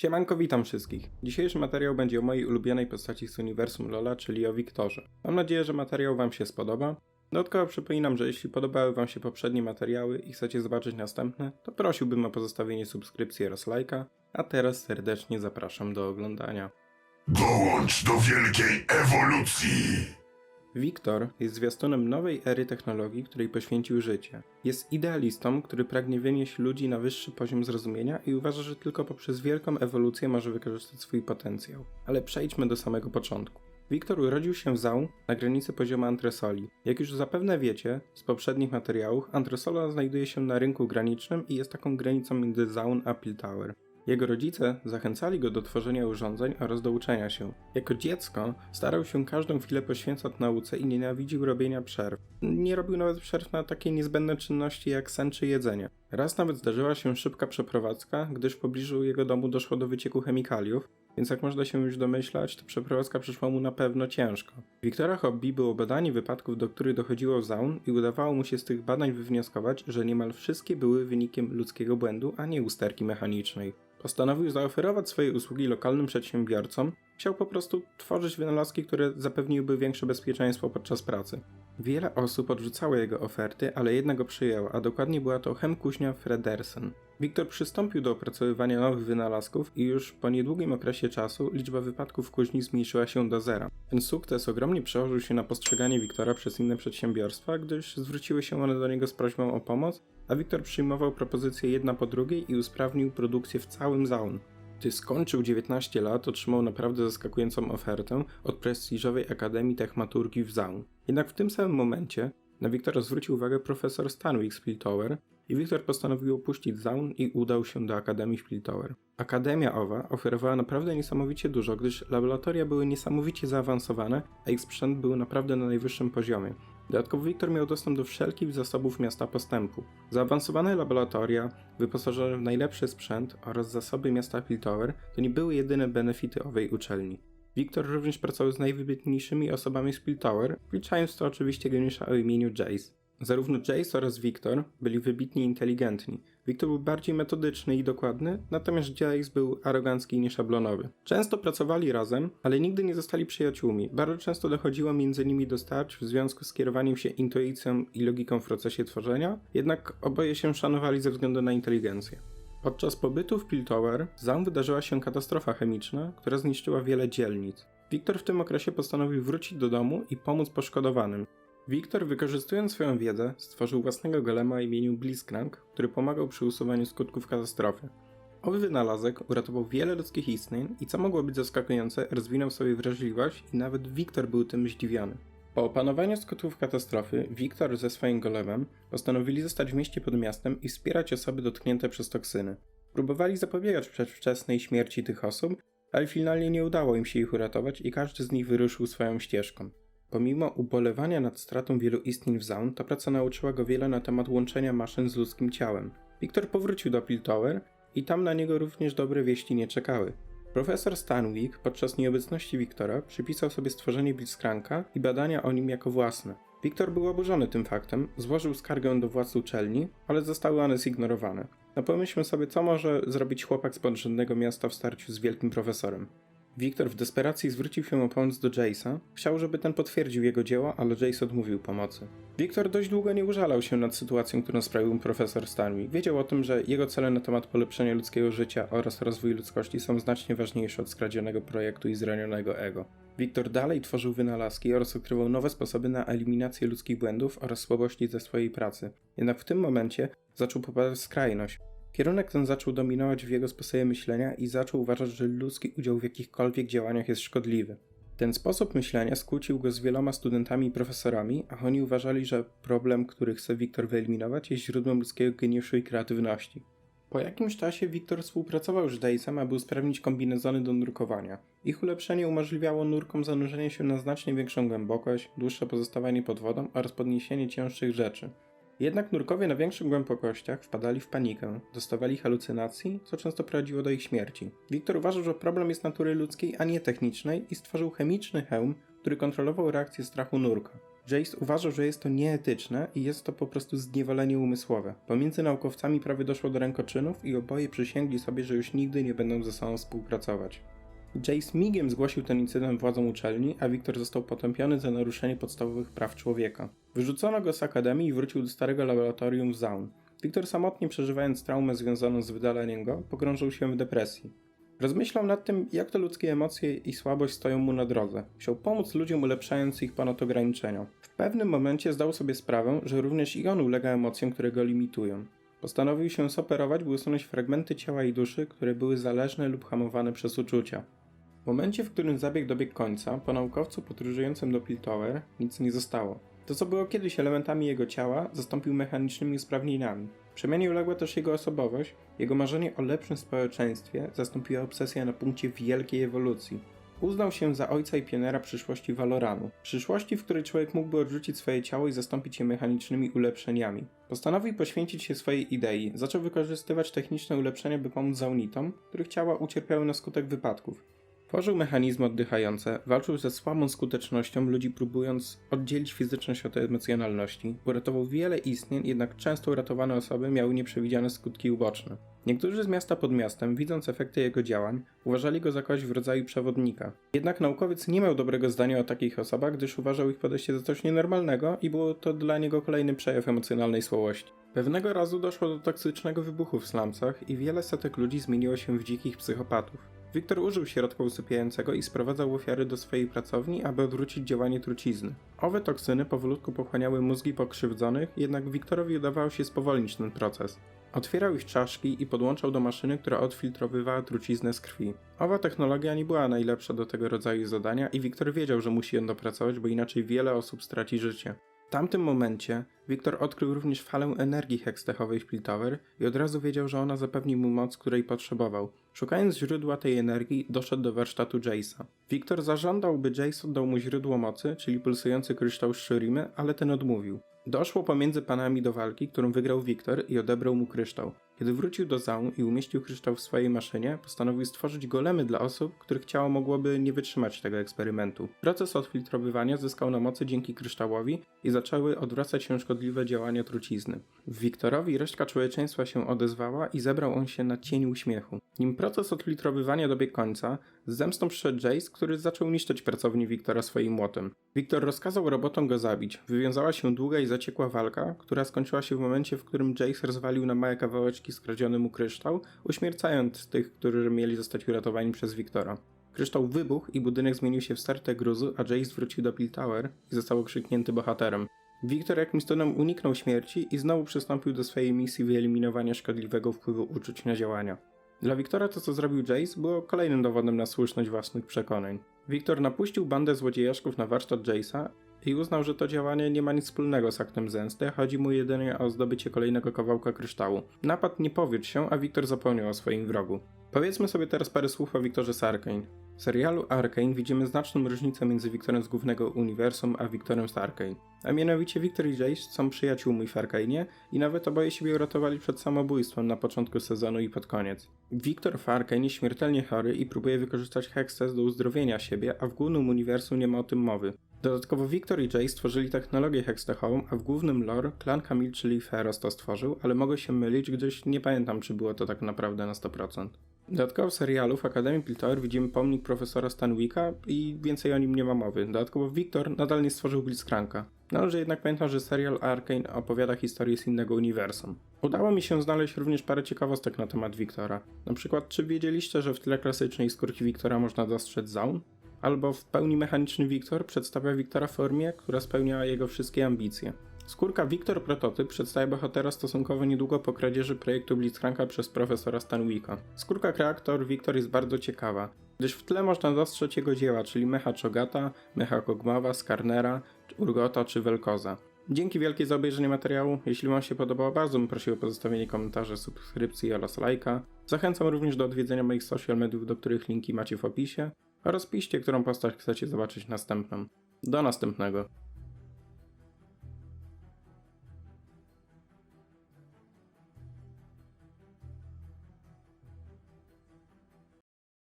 Siemanko, witam wszystkich. Dzisiejszy materiał będzie o mojej ulubionej postaci z uniwersum Lola, czyli o Wiktorze. Mam nadzieję, że materiał Wam się spodoba. Dodatkowo przypominam, że jeśli podobały Wam się poprzednie materiały i chcecie zobaczyć następne, to prosiłbym o pozostawienie subskrypcji oraz lajka, a teraz serdecznie zapraszam do oglądania. Dołącz do wielkiej ewolucji! Wiktor jest zwiastunem nowej ery technologii, której poświęcił życie. Jest idealistą, który pragnie wynieść ludzi na wyższy poziom zrozumienia i uważa, że tylko poprzez wielką ewolucję może wykorzystać swój potencjał. Ale przejdźmy do samego początku. Wiktor urodził się w Zaun na granicy poziomu antresoli. Jak już zapewne wiecie z poprzednich materiałów, antresola znajduje się na rynku granicznym i jest taką granicą między Zaun a Piltower. Jego rodzice zachęcali go do tworzenia urządzeń oraz do uczenia się. Jako dziecko starał się każdą chwilę poświęcać nauce i nienawidził robienia przerw. Nie robił nawet przerw na takie niezbędne czynności jak sen czy jedzenie. Raz nawet zdarzyła się szybka przeprowadzka, gdyż w pobliżu jego domu doszło do wycieku chemikaliów, więc jak można się już domyślać, to przeprowadzka przyszła mu na pewno ciężko. Wiktora hobby było badanie wypadków, do których dochodziło Zaun i udawało mu się z tych badań wywnioskować, że niemal wszystkie były wynikiem ludzkiego błędu, a nie usterki mechanicznej. Postanowił zaoferować swoje usługi lokalnym przedsiębiorcom. Chciał po prostu tworzyć wynalazki, które zapewniłyby większe bezpieczeństwo podczas pracy. Wiele osób odrzucało jego oferty, ale jednak go przyjęła, a dokładnie była to chemkuźnia Fredersen. Wiktor przystąpił do opracowywania nowych wynalazków i już po niedługim okresie czasu liczba wypadków kuźni zmniejszyła się do zera. Ten sukces ogromnie przełożył się na postrzeganie Wiktora przez inne przedsiębiorstwa, gdyż zwróciły się one do niego z prośbą o pomoc, a Wiktor przyjmował propozycje jedna po drugiej i usprawnił produkcję w całym Zaun. Gdy skończył 19 lat, otrzymał naprawdę zaskakującą ofertę od prestiżowej Akademii Techmaturgii w Zaun. Jednak w tym samym momencie na Wiktora zwrócił uwagę profesor Stanwyk z Piltover i Wiktor postanowił opuścić Zaun i udał się do Akademii w Piltover. Akademia owa oferowała naprawdę niesamowicie dużo, gdyż laboratoria były niesamowicie zaawansowane, a ich sprzęt był naprawdę na najwyższym poziomie. Dodatkowo Wiktor miał dostęp do wszelkich zasobów miasta postępu. Zaawansowane laboratoria, wyposażone w najlepszy sprzęt oraz zasoby miasta Piltover to nie były jedyne benefity owej uczelni. Wiktor również pracował z najwybitniejszymi osobami z Piltover, wliczając to oczywiście geniusza o imieniu Jace. Zarówno Jace oraz Wiktor byli wybitnie inteligentni. Wiktor był bardziej metodyczny i dokładny, natomiast Jace był arogancki i nieszablonowy. Często pracowali razem, ale nigdy nie zostali przyjaciółmi. Bardzo często dochodziło między nimi do starć w związku z kierowaniem się intuicją i logiką w procesie tworzenia, jednak oboje się szanowali ze względu na inteligencję. Podczas pobytu w Piltover Zaun wydarzyła się katastrofa chemiczna, która zniszczyła wiele dzielnic. Wiktor w tym okresie postanowił wrócić do domu i pomóc poszkodowanym. Wiktor, wykorzystując swoją wiedzę, stworzył własnego golema imieniu Blitzcrank, który pomagał przy usuwaniu skutków katastrofy. Owy wynalazek uratował wiele ludzkich istnień i co mogło być zaskakujące, rozwinął sobie wrażliwość i nawet Wiktor był tym zdziwiony. Po opanowaniu skutków katastrofy, Wiktor ze swoim golemem postanowili zostać w mieście pod miastem i wspierać osoby dotknięte przez toksyny. Próbowali zapobiegać przedwczesnej śmierci tych osób, ale finalnie nie udało im się ich uratować i każdy z nich wyruszył swoją ścieżką. Pomimo ubolewania nad stratą wielu istnień w Zaun, ta praca nauczyła go wiele na temat łączenia maszyn z ludzkim ciałem. Wiktor powrócił do Piltover i tam na niego również dobre wieści nie czekały. Profesor Stanwyk podczas nieobecności Wiktora przypisał sobie stworzenie Blitzcranka i badania o nim jako własne. Wiktor był oburzony tym faktem, złożył skargę do władz uczelni, ale zostały one zignorowane. No pomyślmy sobie, co może zrobić chłopak z podrzędnego miasta w starciu z wielkim profesorem. Wiktor w desperacji zwrócił się o pomoc do Jace'a. Chciał, żeby ten potwierdził jego dzieło, ale Jace odmówił pomocy. Wiktor dość długo nie użalał się nad sytuacją, którą sprawił mu profesor Stanwyk. Wiedział o tym, że jego cele na temat polepszenia ludzkiego życia oraz rozwoju ludzkości są znacznie ważniejsze od skradzionego projektu i zranionego ego. Wiktor dalej tworzył wynalazki oraz odkrywał nowe sposoby na eliminację ludzkich błędów oraz słabości ze swojej pracy. Jednak w tym momencie zaczął popadać w skrajność. Kierunek ten zaczął dominować w jego sposobie myślenia i zaczął uważać, że ludzki udział w jakichkolwiek działaniach jest szkodliwy. Ten sposób myślenia skłócił go z wieloma studentami i profesorami, a oni uważali, że problem, który chce Wiktor wyeliminować, jest źródłem ludzkiego geniuszu i kreatywności. Po jakimś czasie Wiktor współpracował z Jace'em, aby usprawnić kombinezony do nurkowania. Ich ulepszenie umożliwiało nurkom zanurzenie się na znacznie większą głębokość, dłuższe pozostawanie pod wodą oraz podniesienie cięższych rzeczy. Jednak nurkowie na większych głębokościach wpadali w panikę, dostawali halucynacji, co często prowadziło do ich śmierci. Wiktor uważał, że problem jest natury ludzkiej, a nie technicznej i stworzył chemiczny hełm, który kontrolował reakcję strachu nurka. Jace uważał, że jest to nieetyczne i jest to po prostu zniewolenie umysłowe. Pomiędzy naukowcami prawie doszło do rękoczynów i oboje przysięgli sobie, że już nigdy nie będą ze sobą współpracować. Jace migiem zgłosił ten incydent władzom uczelni, a Wiktor został potępiony za naruszenie podstawowych praw człowieka. Wyrzucono go z akademii i wrócił do starego laboratorium w Zaun. Wiktor samotnie przeżywając traumę związaną z wydaleniem go, pogrążył się w depresji. Rozmyślał nad tym, jak to ludzkie emocje i słabość stoją mu na drodze. Chciał pomóc ludziom, ulepszając ich ponad ograniczenia. W pewnym momencie zdał sobie sprawę, że również i on ulega emocjom, które go limitują. Postanowił się soperować, by usunąć fragmenty ciała i duszy, które były zależne lub hamowane przez uczucia. Momencie, w którym zabieg dobiegł końca, po naukowcu podróżującym do Piltover nic nie zostało. To, co było kiedyś elementami jego ciała, zastąpił mechanicznymi usprawnieniami. Przemianie uległa też jego osobowość, jego marzenie o lepszym społeczeństwie zastąpiła obsesja na punkcie wielkiej ewolucji. Uznał się za ojca i pionera przyszłości Valoranu. Przyszłości, w której człowiek mógłby odrzucić swoje ciało i zastąpić je mechanicznymi ulepszeniami. Postanowił poświęcić się swojej idei. Zaczął wykorzystywać techniczne ulepszenia, by pomóc zaunitom, których ciała ucierpiały na skutek wypadków. Tworzył mechanizmy oddychające, walczył ze słabą skutecznością ludzi, próbując oddzielić fizyczność od emocjonalności. Uratował wiele istnień, jednak często uratowane osoby miały nieprzewidziane skutki uboczne. Niektórzy z miasta pod miastem, widząc efekty jego działań, uważali go za kogoś w rodzaju przewodnika. Jednak naukowiec nie miał dobrego zdania o takich osobach, gdyż uważał ich podejście za coś nienormalnego i było to dla niego kolejny przejaw emocjonalnej słabości. Pewnego razu doszło do toksycznego wybuchu w slumsach i wiele setek ludzi zmieniło się w dzikich psychopatów. Wiktor użył środka usypiającego i sprowadzał ofiary do swojej pracowni, aby odwrócić działanie trucizny. Owe toksyny powolutku pochłaniały mózgi pokrzywdzonych, jednak Wiktorowi udawało się spowolnić ten proces. Otwierał ich czaszki i podłączał do maszyny, która odfiltrowywała truciznę z krwi. Owa technologia nie była najlepsza do tego rodzaju zadania i Wiktor wiedział, że musi ją dopracować, bo inaczej wiele osób straci życie. W tamtym momencie Wiktor odkrył również falę energii hekstechowej w Piltover i od razu wiedział, że ona zapewni mu moc, której potrzebował. Szukając źródła tej energii, doszedł do warsztatu Jace'a. Wiktor zażądał, by Jace oddał mu źródło mocy, czyli pulsujący kryształ Shurimy, ale ten odmówił. Doszło pomiędzy panami do walki, którą wygrał Wiktor i odebrał mu kryształ. Kiedy wrócił do Zaun i umieścił kryształ w swojej maszynie, postanowił stworzyć golemy dla osób, których ciało mogłoby nie wytrzymać tego eksperymentu. Proces odfiltrowywania zyskał na mocy dzięki kryształowi i zaczęły odwracać się szkodliwe działania trucizny. W Wiktorowi resztka człowieczeństwa się odezwała i zebrał on się na cień uśmiechu. Nim proces odfiltrowywania dobiegł końca, z zemstą przyszedł Jace, który zaczął niszczyć pracownię Wiktora swoim młotem. Wiktor rozkazał robotom go zabić. Wywiązała się długa i zaciekła walka, która skończyła się w momencie, w którym Jace rozwalił na małe kawałeczki skradziony mu kryształ, uśmiercając tych, którzy mieli zostać uratowani przez Wiktora. Kryształ wybuchł i budynek zmienił się w stertę gruzu, a Jace wrócił do Piltower i został okrzyknięty bohaterem. Wiktor jakimś cudem uniknął śmierci i znowu przystąpił do swojej misji wyeliminowania szkodliwego wpływu uczuć na działania. Dla Wiktora to, co zrobił Jace, było kolejnym dowodem na słuszność własnych przekonań. Wiktor napuścił bandę złodziejaszków na warsztat Jace'a i uznał, że to działanie nie ma nic wspólnego z aktem zemsty, chodzi mu jedynie o zdobycie kolejnego kawałka kryształu. Napad nie powiódł się, a Wiktor zapomniał o swoim wrogu. Powiedzmy sobie teraz parę słów o Wiktorze z Arkane. W serialu Arkane widzimy znaczną różnicę między Wiktorem z głównego uniwersum a Wiktorem z Arkane. A mianowicie Wiktor i Jace są przyjaciółmi w Arkane i nawet oboje siebie uratowali przed samobójstwem na początku sezonu i pod koniec. Wiktor w Arkane śmiertelnie chory i próbuje wykorzystać Hextech do uzdrowienia siebie, a w głównym uniwersum nie ma o tym mowy. Dodatkowo Wiktor i Jace stworzyli technologię hextechową, a w głównym lore klan Camille, czyli Feroz to stworzył, ale mogę się mylić, gdyż nie pamiętam, czy było to tak naprawdę na 100%. Dodatkowo w serialu w Akademii Piltover widzimy pomnik profesora Stanwicka i więcej o nim nie ma mowy. Dodatkowo Wiktor nadal nie stworzył Blitzcranka. Należy jednak pamiętać, że serial Arkane opowiada historię z innego uniwersum. Udało mi się znaleźć również parę ciekawostek na temat Wiktora. Na przykład, czy wiedzieliście, że w tle klasycznej skórki Wiktora można dostrzec Zaun? Albo w pełni mechaniczny Wiktor przedstawia Wiktora w formie, która spełnia jego wszystkie ambicje. Skórka Wiktor Prototyp przedstawia bohatera stosunkowo niedługo po kradzieży projektu Blitzcranka przez profesora Stanwicka. Skórka Kreator Wiktor jest bardzo ciekawa, gdyż w tle można dostrzec jego dzieła, czyli mecha Chogata, mecha Kogmawa, Skarnera, Urgota czy Velkoza. Dzięki wielkie za obejrzenie materiału. Jeśli Wam się podobało, bardzo bym prosił o pozostawienie komentarzy, subskrypcji oraz lajka. Zachęcam również do odwiedzenia moich social mediów, do których linki macie w opisie oraz piszcie, którą postać chcecie zobaczyć następną. Do następnego.